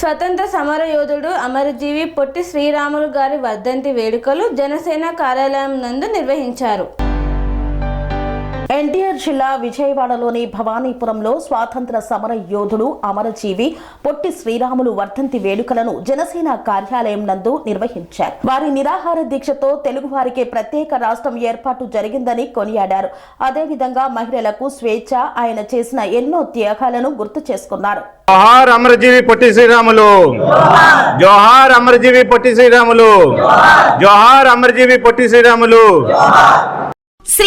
స్వతంత్ర సమర యోధుడు అమరజీవి పొట్టి శ్రీరాములు గారి వర్ధంతి వేడుకలు జనసేన కార్యాలయం నందు నిర్వహించారు. ఎన్టీఆర్ జిల్లా విజయవాడలోని భవానీపురంలో స్వాతంత్ర సమర యోధుడు అమరజీవి పొట్టి శ్రీరాములు వర్ధంతి వేడుకలను జనసేన కార్యాలయం నందు నిర్వహించారు. వారి నిరాహార దీక్షతో తెలుగువారికి ప్రత్యేక రాష్ట్రం ఏర్పాటు జరిగిందని కొనియాడారు. అదేవిధంగా మహిళలకు స్వేచ్ఛ ఆయన చేసిన ఎన్నో త్యాగాలను గుర్తు చేసుకున్నారు. జోహార్ అమరజీవి పొట్టి శ్రీరాములు. జోహార్ అమరజీవి పొట్టి శ్రీరాములు. జోహార్ అమరజీవి Potti Sriramulu.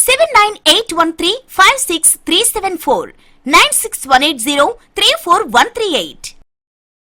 seven nine eight one three five six three seven four nine six one eight zero three four one three eight